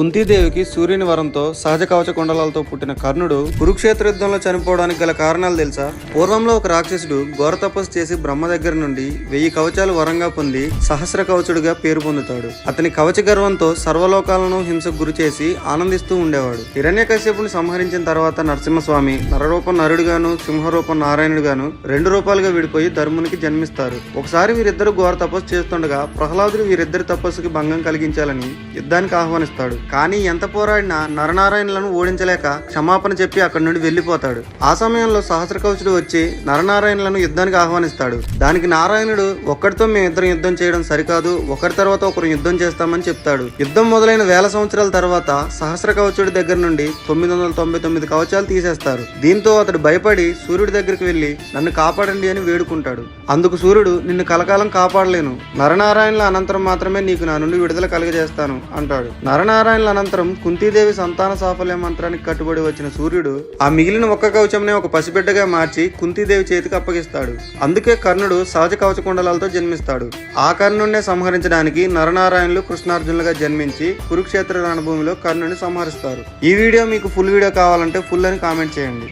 కుంతీదేవికి సూర్యుని వరంతో సహజ కవచ కుండలాలతో పుట్టిన కర్ణుడు కురుక్షేత్ర యుద్ధంలో చనిపోవడానికి గల కారణాలు తెలుసా? పూర్వంలో ఒక రాక్షసుడు ఘోర తపస్సు చేసి బ్రహ్మ దగ్గర నుండి వెయ్యి కవచాలు వరంగా పొంది సహస్ర కవచుడుగా పేరు పొందుతాడు. అతని కవచ గర్వంతో సర్వలోకాలను హింసకు గురి చేసి ఆనందిస్తూ ఉండేవాడు. హిరణ్యకశ్యపుని సంహరించిన తర్వాత నరసింహస్వామి నరరూపం నరుడుగాను సింహరూపం నారాయణుడుగాను రెండు రూపాలుగా విడిపోయి ధర్మునికి జన్మిస్తారు. ఒకసారి వీరిద్దరు ఘోర తపస్సు చేస్తుండగా ప్రహ్లాదుడు వీరిద్దరి తపస్సుకి భంగం కలిగించాలని యుద్ధానికి ఆహ్వానిస్తాడు. కానీ ఎంత పోరాడినా నరనారాయణలను ఓడించలేక క్షమాపణ చెప్పి అక్కడి నుండి వెళ్ళిపోతాడు. ఆ సమయంలో సహస్రకవచుడు వచ్చి నరనారాయణలను యుద్ధానికి ఆహ్వానిస్తాడు. దానికి నారాయణుడు ఒక్కడితో మేమిద్దరం యుద్ధం చేయడం సరికాదు ఒకరి తర్వాత ఒకరు యుద్ధం చేస్తామని చెప్తాడు. యుద్ధం మొదలైన వేల సంవత్సరాల తర్వాత సహస్ర కవచుడి దగ్గర నుండి తొమ్మిది వందల తొంభై తొమ్మిది కవచాలు తీసేస్తారు. దీంతో అతడు భయపడి సూర్యుడి దగ్గరికి వెళ్ళి నన్ను కాపాడండి అని వేడుకుంటాడు. అందుకు సూర్యుడు నిన్ను కలకాలం కాపాడలేను. నరనారాయణల అనంతరం మాత్రమే నీకు నా నుండి విడుదల కలుగజేస్తాను అంటాడు. నరనారాయణ నరనారాయణుల అనంతరం కుంతీదేవి సంతాన సాఫల్య మంత్రానికి కట్టుబడి వచ్చిన సూర్యుడు ఆ మిగిలిన ఒక్క కవచంనే ఒక పసిబిడ్డగా మార్చి కుంతీదేవి చేతికి అప్పగిస్తాడు. అందుకే కర్ణుడు సహజ కవచకుండలాలతో జన్మిస్తాడు. ఆ కర్ణుడినే సంహరించడానికి నరనారాయణులు కృష్ణార్జునులుగా జన్మించి కురుక్షేత్ర రణభూమిలో కర్ణుని సంహరిస్తారు. ఈ వీడియో మీకు ఫుల్ వీడియో కావాలంటే ఫుల్ అని కామెంట్ చేయండి.